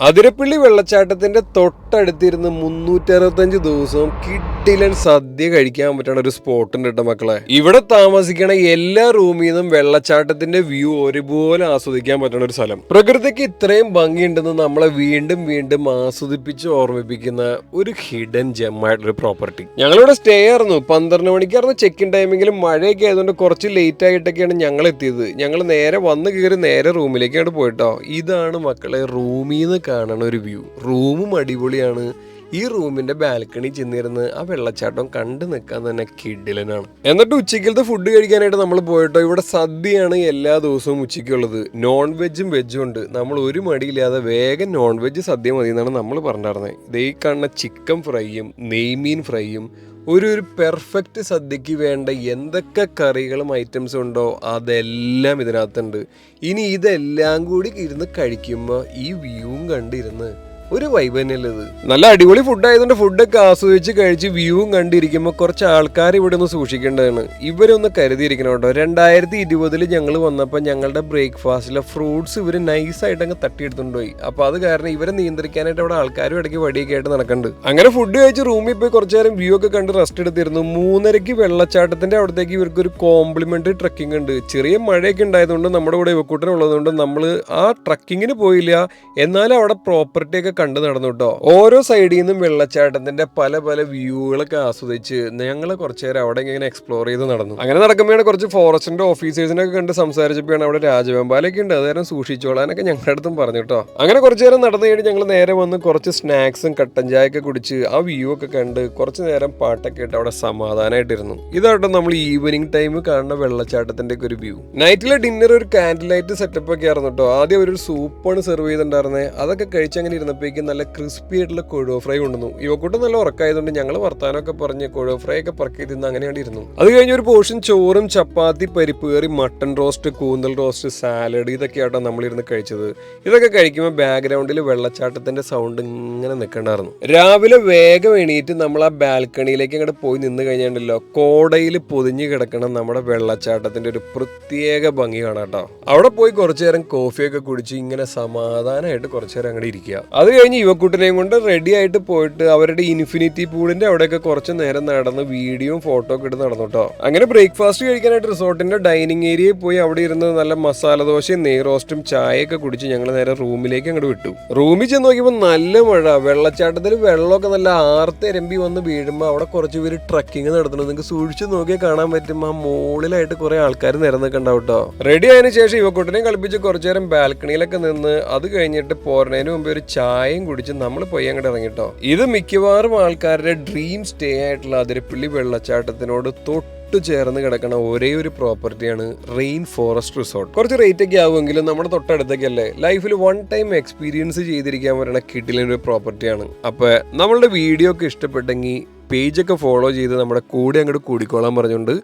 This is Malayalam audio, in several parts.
അതിരപ്പള്ളി വെള്ളച്ചാട്ടത്തിന്റെ തൊട്ടടുത്തിരുന്ന് മുന്നൂറ്റി അറുപത്തഞ്ച് ദിവസവും കിട്ടിലൻ സദ്യ കഴിക്കാൻ പറ്റണ ഒരു സ്പോട്ട് ഉണ്ട് കേട്ടോ മക്കളെ. ഇവിടെ താമസിക്കണ എല്ലാ റൂമിൽ നിന്നും വെള്ളച്ചാട്ടത്തിന്റെ വ്യൂ ഒരുപോലെ ആസ്വദിക്കാൻ പറ്റണ ഒരു സ്ഥലം. പ്രകൃതിക്ക് ഇത്രയും ഭംഗിയുണ്ടെന്ന് നമ്മളെ വീണ്ടും വീണ്ടും ആസ്വദിപ്പിച്ച് ഓർമ്മിപ്പിക്കുന്ന ഒരു ഹിഡൻ ജെമ്മായിട്ടൊരു പ്രോപ്പർട്ടി ഞങ്ങളിവിടെ സ്റ്റേ ആയിരുന്നു. പന്ത്രണ്ട് മണിക്കായിരുന്നു ചെക്ക് ഇൻ ടൈമെങ്കിലും മഴയൊക്കെ ആയതുകൊണ്ട് കുറച്ച് ലേറ്റ് ആയിട്ടൊക്കെയാണ് ഞങ്ങൾ എത്തിയത് ഞങ്ങൾ നേരെ വന്ന് കയറി നേരെ റൂമിലേക്കാണ് പോയിട്ടോ. ഇതാണ് മക്കളെ റൂമിൽ നിന്ന് കാണുന്ന ഒരു വ്യൂ റൂമും അടിപൊളിയാണ്. ഈ റൂമിന്റെ ബാൽക്കണി ചെന്നിരുന്ന് ആ വെള്ളച്ചാട്ടം കണ്ടു നിൽക്കാൻ തന്നെ കിഡിലനാണ് എന്നിട്ട് ഉച്ചയ്ക്കലത്തെ ഫുഡ് കഴിക്കാനായിട്ട് നമ്മൾ പോയിട്ടോ? ഇവിടെ സദ്യയാണ് എല്ലാ ദിവസവും ഉച്ചയ്ക്കുള്ളത്. നോൺ വെജും വെജും ഉണ്ട്. നമ്മൾ ഒരു മടിയില്ലാതെ വേഗം നോൺ വെജ് സദ്യ മതി എന്നാണ് നമ്മൾ പറഞ്ഞിരുന്നത്. ഇതേ കാണുന്ന ചിക്കൻ ഫ്രൈയും നെയ്മീൻ ഫ്രൈയും ഒരു ഒരു പെർഫെക്റ്റ് സദ്യക്ക് വേണ്ട എന്തൊക്കെ കറികളും ഐറ്റംസും ഉണ്ടോ അതെല്ലാം ഇതിനകത്തുണ്ട്. ഇനി ഇതെല്ലാം കൂടി ഇരുന്ന് കഴിക്കുമ്പോൾ ഈ വ്യൂവും കണ്ടിരുന്ന് ഒരു വൈബ് തന്നെയല്ലേ ഇത്? നല്ല അടിപൊളി ഫുഡ് ആയതുകൊണ്ട് ഫുഡൊക്കെ ആസ്വദിച്ച് കഴിച്ച് വ്യൂവും കണ്ടിരിക്കുമ്പോൾ കുറച്ച് ആൾക്കാർ ഇവിടെ ഒന്ന് സൂക്ഷിക്കേണ്ടതാണ്. ഇവരൊന്ന് കരുതിയിരിക്കണം കേട്ടോ. രണ്ടായിരത്തി ഇരുപതിൽ ഞങ്ങൾ വന്നപ്പോൾ ഞങ്ങളുടെ ബ്രേക്ക്ഫാസ്റ്റിലെ ഫ്രൂട്ട്സ് ഇവർ നൈസായിട്ട് അങ്ങ് തട്ടിയെടുത്തുകൊണ്ട് പോയി അപ്പോൾ അത് കാരണം ഇവരെ നിയന്ത്രിക്കാനായിട്ട് അവിടെ ആൾക്കാരും ഇടയ്ക്ക് വടിയൊക്കെ ആയിട്ട് നടക്കുന്നുണ്ട് അങ്ങനെ ഫുഡ് കഴിച്ച് റൂമിൽ പോയി കുറച്ച് നേരം വ്യൂ ഒക്കെ കണ്ട് റെസ്റ്റ് എടുത്തിരുന്നു. മൂന്നരയ്ക്ക് വെള്ളച്ചാട്ടത്തിന്റെ അവിടത്തേക്ക് ഇവർക്ക് ഒരു കോംപ്ലിമെന്ററി ട്രക്കിംഗ് ഉണ്ട്. ചെറിയ മഴയൊക്കെ ഉണ്ടായതുകൊണ്ട് നമ്മുടെ കൂടെ ഇവക്കൂട്ടനുള്ളതുകൊണ്ട് നമ്മൾ ആ ട്രക്കിങ്ങിന് പോയില്ല. എന്നാലും അവിടെ പ്രോപ്പർട്ടി ഒക്കെ കണ്ടു നടന്നു കേട്ടോ ഓരോ സൈഡിൽ നിന്നും വെള്ളച്ചാട്ടത്തിന്റെ പല പല വ്യൂകളൊക്കെ ആസ്വദിച്ച് ഞങ്ങൾ കുറച്ചു നേരം അവിടെ ഇങ്ങനെ എക്സ്പ്ലോർ ചെയ്ത് നടന്നു. അങ്ങനെ നടക്കുമ്പോഴാണ് കുറച്ച് ഫോറസ്റ്റിന്റെ ഓഫീസേഴ്സിനൊക്കെ കണ്ട് സംസാരിച്ചപ്പോഴാണ് അവിടെ രാജവെമ്പാലൊക്കെ ഉണ്ട്. അതുകാരം സൂക്ഷിച്ചോളാനൊക്കെ ഞങ്ങളുടെ അടുത്തും പറഞ്ഞു കേട്ടോ അങ്ങനെ കുറച്ചു നേരം നടന്നു കഴിഞ്ഞ് ഞങ്ങൾ നേരെ വന്ന് കുറച്ച് സ്നാക്സും കട്ടൻ ചായയൊക്കെ കുടിച്ച് ആ വ്യൂ ഒക്കെ കണ്ട് കുറച്ച് നേരം പാട്ടൊക്കെ ഇട്ട് അവിടെ സമാധാനമായിട്ടിരുന്നു ഇതാട്ടോ നമ്മൾ ഈവനിങ് ടൈം കാണുന്ന വെള്ളച്ചാട്ടത്തിന്റെ ഒക്കെ ഒരു വ്യൂ നൈറ്റിലെ ഡിന്നർ ഒരു കാൻഡിൽ ലൈറ്റ് സെറ്റപ്പ് ഒക്കെ ആയിരുന്നു കേട്ടോ ആദ്യം ഒരു സൂപ്പാണ് സെർവ് ചെയ്തിട്ടുണ്ടായിരുന്നത് അതൊക്കെ കഴിച്ച് അങ്ങനെ ഇരുന്നപ്പോഴേക്കും നല്ല ക്രിസ്പി ആയിട്ടുള്ള കൊഴുവ ഫ്രൈ കൊണ്ടുവന്നു. യുവക്കൂട്ടം നല്ല ഉറക്കായതുകൊണ്ട് ഞങ്ങൾ വർത്താനമൊക്കെ പറഞ്ഞ് കൊഴുവ ഫ്രൈ ഒക്കെ പറക്കി തിന്ന് അങ്ങനെയാണ് ഇരുന്നു. അത് കഴിഞ്ഞ ഒരു പോർഷൻ ചോറും ചപ്പാത്തി പരിപ്പ് കയറി മട്ടൺ റോസ്റ്റ് കൂന്തൽ റോസ്റ്റ് സാലഡ് ഇതൊക്കെയാട്ടോ നമ്മളിരുന്ന് കഴിച്ചത്. ഇതൊക്കെ കഴിക്കുമ്പോൾ ബാക്ക്ഗ്രൗണ്ടിൽ വെള്ളച്ചാട്ടത്തിന്റെ സൗണ്ട് ഇങ്ങനെ നിൽക്കണ്ടായിരുന്നു രാവിലെ വേഗം എണീറ്റ് നമ്മൾ ആ ബാൽക്കണിയിലേക്ക് അങ്ങോട്ട് പോയി നിന്ന് കഴിഞ്ഞാണ്ടല്ലോ കോടയിൽ പൊതിഞ്ഞു കിടക്കണം നമ്മുടെ വെള്ളച്ചാട്ടത്തിന്റെ ഒരു പ്രത്യേക ഭംഗി കാണാം കേട്ടോ അവിടെ പോയി കുറച്ചു നേരം കോഫിയൊക്കെ കുടിച്ച് ഇങ്ങനെ സമാധാനമായിട്ട് കുറച്ചു നേരം അങ്ങോട്ട് ഇരിക്കുക. അത് കഴിഞ്ഞ് യുവക്കുട്ടനെയും കൊണ്ട് റെഡി ആയിട്ട് പോയിട്ട് അവരുടെ ഇൻഫിനിറ്റി പൂളിന്റെ അവിടെയൊക്കെ കുറച്ച് നേരം നടന്ന് വീഡിയോയും ഫോട്ടോ ഒക്കെ എടുത്ത് നടന്നു കേട്ടോ അങ്ങനെ ബ്രേക്ക്ഫാസ്റ്റ് കഴിക്കാനായിട്ട് റിസോർട്ടിന്റെ ഡൈനിങ് ഏരിയയിൽ പോയി അവിടെ ഇരുന്ന് നല്ല മസാല ദോശയും നെയ് റോസ്റ്റും ചായയൊക്കെ കുടിച്ച് ഞങ്ങൾ നേരെ റൂമിലേക്ക് അങ്ങോട്ട് വിട്ടു. റൂമിൽ ചെന്ന് നോക്കിയപ്പോൾ നല്ല മഴ. വെള്ളച്ചാട്ടത്തിൽ വെള്ളമൊക്കെ നല്ല ആർത്തിരമ്പി വന്ന് വീഴുമ്പോൾ അവിടെ കുറച്ച് പേര് ട്രക്കിംഗ് നടത്തുന്നത് നിങ്ങൾക്ക് സൂക്ഷിച്ച് നോക്കിയാൽ കാണാൻ പറ്റും. ആ മുകളിലായിട്ട് കുറെ ആൾക്കാർ നിരന്നൊക്കെ ഉണ്ടാവും റെഡി ആയതിനു ശേഷം യുവക്കുട്ടനെയും കളിപ്പിച്ച് കുറച്ചു നേരം ബാൽക്കണിയിലൊക്കെ നിന്ന് അത് കഴിഞ്ഞിട്ട് പോരണതിന് മുമ്പ് ഒരു ചായയും കുടിച്ച് നമ്മൾ പോയി അങ്ങോട്ട് ഇറങ്ങിട്ടോ. ഇത് മിക്കവാറും ആൾക്കാരുടെ ഡ്രീം സ്റ്റേ ആയിട്ടുള്ള അതിരപ്പള്ളി വെള്ളച്ചാട്ടത്തിനോട് തൊട്ട് തൊട്ട് ചേർന്ന് കിടക്കുന്ന ഒരേ ഒരു പ്രോപ്പർട്ടിയാണ് റെയിൻ ഫോറസ്റ്റ് റിസോർട്ട് കുറച്ച് റേറ്റ് ഒക്കെ ആവുമെങ്കിലും നമ്മുടെ തൊട്ടടുത്തേക്കല്ലേ ലൈഫിൽ വൺ ടൈം എക്സ്പീരിയൻസ് ചെയ്തിരിക്കാൻ പറ്റുന്ന ഒരു പ്രോപ്പർട്ടിയാണ് അപ്പോൾ നമ്മളുടെ വീഡിയോ ഒക്കെ ഇഷ്ടപ്പെട്ടെങ്കിൽ പേജൊക്കെ ഫോളോ ചെയ്ത് നമ്മുടെ കൂടെ അങ്ങോട്ട് കൂടിക്കോളാൻ പറഞ്ഞുകൊണ്ട്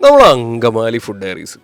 നമ്മൾ അങ്കമാലി ഫുഡ് ഡയറീസ്